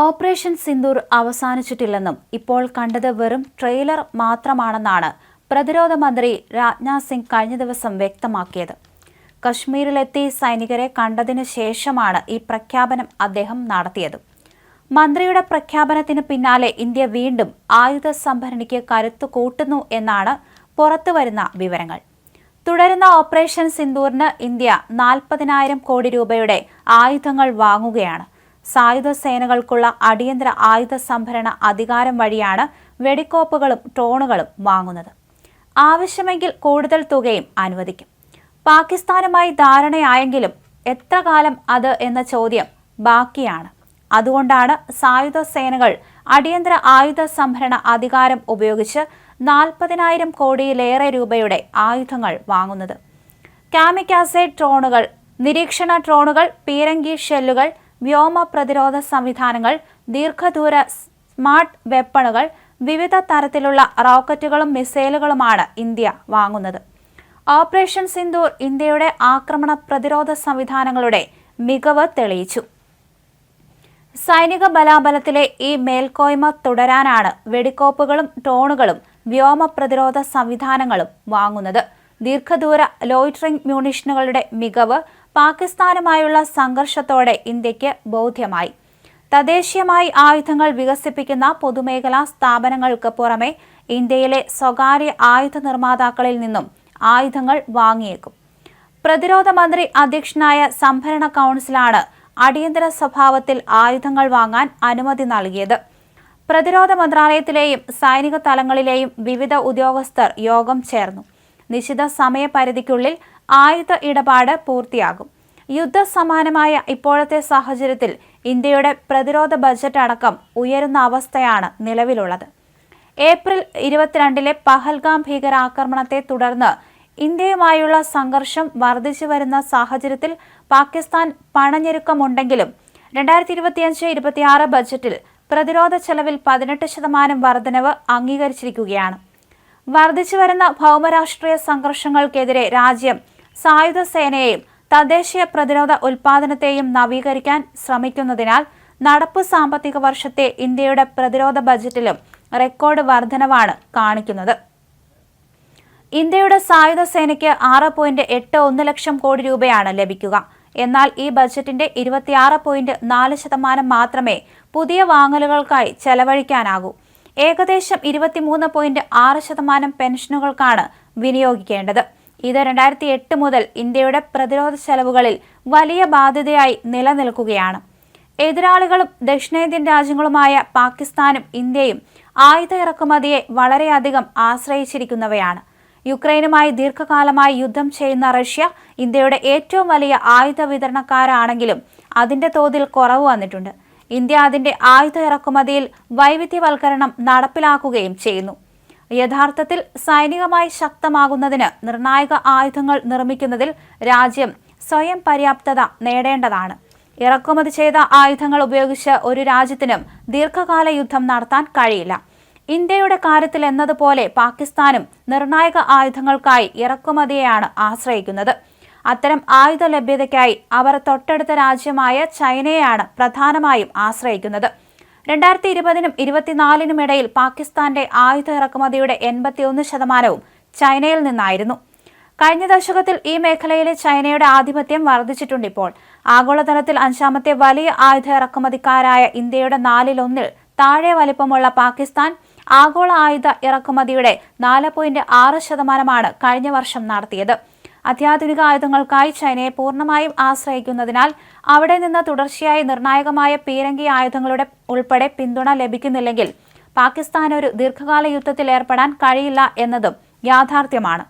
Operation Sindoor അവസാനിച്ചിട്ടില്ലെന്നും ഇപ്പോൾ കണ്ടത് വെറും ട്രെയിലർ മാത്രമാണെന്നാണ് പ്രതിരോധ മന്ത്രി രാജ്നാഥ് സിംഗ് കഴിഞ്ഞ ദിവസം വ്യക്തമാക്കിയത്. കശ്മീരിലെത്തി സൈനികരെ കണ്ടതിന് ശേഷമാണ് ഈ പ്രഖ്യാപനം അദ്ദേഹം നടത്തിയത്. മന്ത്രിയുടെ പ്രഖ്യാപനത്തിന് പിന്നാലെ ഇന്ത്യ വീണ്ടും ആയുധ സംഭരണിക്ക് കരുത്തു കൂട്ടുന്നു എന്നാണ് പുറത്തുവരുന്ന വിവരങ്ങൾ. തുടരുന്ന ഓപ്പറേഷൻ സിന്ദൂറിന് ഇന്ത്യ നാൽപ്പതിനായിരം കോടി രൂപയുടെ ആയുധങ്ങൾ വാങ്ങുകയാണ്. സായുധ സേനകൾക്കുള്ള അടിയന്തര ആയുധ സംഭരണ അധികാരം വഴിയാണ് വെടിക്കോപ്പുകളും ഡ്രോണുകളും വാങ്ങുന്നത്. ആവശ്യമെങ്കിൽ കൂടുതൽ തുകയും അനുവദിക്കും. പാകിസ്ഥാനുമായി ധാരണയായെങ്കിലും എത്ര കാലം അത് എന്ന ചോദ്യം ബാക്കിയാണ്. അതുകൊണ്ടാണ് സായുധ സേനകൾ അടിയന്തര ആയുധ സംഭരണ അധികാരം ഉപയോഗിച്ച് നാൽപ്പതിനായിരം കോടിയിലേറെ രൂപയുടെ ആയുധങ്ങൾ വാങ്ങുന്നത്. കാമിക്കാസെ ഡ്രോണുകൾ നിരീക്ഷണ ഡ്രോണുകൾ പീരങ്കി ഷെല്ലുകൾ വ്യോമ പ്രതിരോധ സംവിധാനങ്ങൾ ദീർഘദൂര സ്മാർട്ട് വെപ്പണുകൾ വിവിധ തരത്തിലുള്ള റോക്കറ്റുകളും മിസൈലുകളുമാണ് ഇന്ത്യ വാങ്ങുന്നത്. ഓപ്പറേഷൻ സിന്ദൂർ ഇന്ത്യയുടെ ആക്രമണ പ്രതിരോധ സംവിധാനങ്ങളുടെ മികവ് തെളിയിച്ചു. സൈനിക ബലാബലത്തിലെ ഈ മേൽക്കോയ്മ തുടരാനാണ് വെടിക്കോപ്പുകളും ഡ്രോണുകളും വ്യോമ പ്രതിരോധ സംവിധാനങ്ങളും വാങ്ങുന്നത്. ദീർഘദൂര ലോയിറ്ററിംഗ് മ്യൂണിഷനുകളുടെ മികവ് പാകിസ്ഥാനുമായുള്ള സംഘർഷത്തോടെ ഇന്ത്യയ്ക്ക് ബോധ്യമായി. തദ്ദേശീയമായി ആയുധങ്ങൾ വികസിപ്പിക്കുന്ന പൊതുമേഖലാ സ്ഥാപനങ്ങൾക്ക് പുറമെ ഇന്ത്യയിലെ സ്വകാര്യ ആയുധ നിർമ്മാതാക്കളിൽ നിന്നും ആയുധങ്ങൾ വാങ്ങിയേക്കും. പ്രതിരോധ മന്ത്രി അധ്യക്ഷനായ സംഭരണ കൗൺസിലാണ് അടിയന്തര സ്വഭാവത്തിൽ ആയുധങ്ങൾ വാങ്ങാൻ അനുമതി നൽകിയത്. പ്രതിരോധ മന്ത്രാലയത്തിലെയും സൈനിക തലങ്ങളിലെയും വിവിധ ഉദ്യോഗസ്ഥർ യോഗം ചേർന്നു. നിശ്ചിത സമയപരിധിക്കുള്ളിൽ ആയുധ ഇടപാട് പൂർത്തിയാകും. യുദ്ധസമാനമായ ഇപ്പോഴത്തെ സാഹചര്യത്തിൽ ഇന്ത്യയുടെ പ്രതിരോധ ബജറ്റ് അടക്കം ഉയരുന്ന അവസ്ഥയാണ് നിലവിലുള്ളത്. ഏപ്രിൽ ഇരുപത്തിരണ്ടിലെ പഹൽഗാം ഭീകരാക്രമണത്തെ തുടർന്ന് ഇന്ത്യയുമായുള്ള സംഘർഷം വർദ്ധിച്ചു വരുന്ന സാഹചര്യത്തിൽ പാകിസ്ഥാൻ പണഞ്ഞെരുക്കമുണ്ടെങ്കിലും രണ്ടായിരത്തി ഇരുപത്തിയഞ്ച് ഇരുപത്തിയാറ് ബജറ്റിൽ പ്രതിരോധ ചെലവിൽ പതിനെട്ട് ശതമാനം വർധനവ് അംഗീകരിച്ചിരിക്കുകയാണ്. വർദ്ധിച്ചു വരുന്ന ഭൗമരാഷ്ട്രീയ സംഘർഷങ്ങൾക്കെതിരെ രാജ്യം സായുധ സേനയെയും തദ്ദേശീയ പ്രതിരോധ ഉൽപാദനത്തെയും നവീകരിക്കാൻ ശ്രമിക്കുന്നതിനാൽ നടപ്പ് സാമ്പത്തിക വർഷത്തെ ഇന്ത്യയുടെ പ്രതിരോധ ബജറ്റിലും റെക്കോർഡ് വർധനവാണ് കാണിക്കുന്നത്. ഇന്ത്യയുടെ സായുധ സേനയ്ക്ക് ആറ് പോയിന്റ് എട്ട് ഒന്ന് ലക്ഷം കോടി രൂപയാണ് ലഭിക്കുക. എന്നാൽ ഈ ബജറ്റിന്റെ ഇരുപത്തിയാറ് പോയിന്റ് നാല് ശതമാനം മാത്രമേ പുതിയ വാങ്ങലുകൾക്കായി ചെലവഴിക്കാനാകൂ. ഏകദേശം ഇരുപത്തിമൂന്ന് പോയിന്റ് ആറ് ശതമാനം പെൻഷനുകൾക്കാണ് വിനിയോഗിക്കേണ്ടത്. ഇത് രണ്ടായിരത്തി എട്ട് മുതൽ ഇന്ത്യയുടെ പ്രതിരോധ ചെലവുകളിൽ വലിയ ബാധ്യതയായി നിലനിൽക്കുകയാണ്. എതിരാളികളും ദക്ഷിണേന്ത്യൻ രാജ്യങ്ങളുമായ പാകിസ്ഥാനും ഇന്ത്യയും ആയുധ ഇറക്കുമതിയെ വളരെയധികം ആശ്രയിച്ചിരിക്കുന്നവയാണ്. യുക്രൈനുമായി ദീർഘകാലമായി യുദ്ധം ചെയ്യുന്ന റഷ്യ ഇന്ത്യയുടെ ഏറ്റവും വലിയ ആയുധ വിതരണക്കാരാണെങ്കിലും അതിന്റെ തോതിൽ കുറവ് വന്നിട്ടുണ്ട്. ഇന്ത്യ അതിന്റെ ആയുധ ഇറക്കുമതിയിൽ വൈവിധ്യവൽക്കരണം നടപ്പിലാക്കുകയും ചെയ്യുന്നു. യഥാർത്ഥത്തിൽ സൈനികമായി ശക്തമാകുന്നതിന് നിർണായക ആയുധങ്ങൾ നിർമ്മിക്കുന്നതിൽ രാജ്യം സ്വയം പര്യാപ്തത നേടേണ്ടതാണ്. ഇറക്കുമതി ചെയ്ത ആയുധങ്ങൾ ഉപയോഗിച്ച് ഒരു രാജ്യത്തിനും ദീർഘകാല യുദ്ധം നടത്താൻ കഴിയില്ല. ഇന്ത്യയുടെ കാര്യത്തിൽ എന്നതുപോലെ പാകിസ്ഥാനും നിർണായക ആയുധങ്ങൾക്കായി ഇറക്കുമതിയെയാണ് ആശ്രയിക്കുന്നത്. അത്തരം ആയുധ ലഭ്യതയ്ക്കായി അവർ തൊട്ടടുത്ത രാജ്യമായ ചൈനയെയാണ് പ്രധാനമായും ആശ്രയിക്കുന്നത്. രണ്ടായിരത്തി ഇരുപതിനും ഇരുപത്തിനാലിനും ഇടയിൽ പാകിസ്ഥാന്റെ ആയുധ ഇറക്കുമതിയുടെ എൺപത്തിയൊന്ന് ശതമാനവും ചൈനയിൽ നിന്നായിരുന്നു. കഴിഞ്ഞ ദശകത്തിൽ ഈ മേഖലയിലെ ചൈനയുടെ ആധിപത്യം വർദ്ധിച്ചിട്ടുണ്ട് ഇപ്പോൾ. ആഗോളതലത്തിൽ അഞ്ചാമത്തെ വലിയ ആയുധ ഇറക്കുമതിക്കാരായ ഇന്ത്യയുടെ നാലിലൊന്നിൽ താഴെ വലിപ്പമുള്ള പാകിസ്ഥാൻ ആഗോള ആയുധ ഇറക്കുമതിയുടെ നാല് പോയിന്റ് ആറ് ശതമാനമാണ് കഴിഞ്ഞ വർഷം നടത്തിയത്. അത്യാധുനിക ആയുധങ്ങൾക്കായി ചൈനയെ പൂർണമായും ആശ്രയിക്കുന്നതിനാൽ അവിടെ നിന്ന് തുടർച്ചയായി നിർണായകമായ പീരങ്കി ആയുധങ്ങളുടെ ഉൾപ്പെടെ പിന്തുണ ലഭിക്കുന്നില്ലെങ്കിൽ പാകിസ്ഥാൻ ഒരു ദീർഘകാല യുദ്ധത്തിൽ ഏർപ്പെടാൻ കഴിയില്ല എന്നതും യാഥാർത്ഥ്യമാണ്.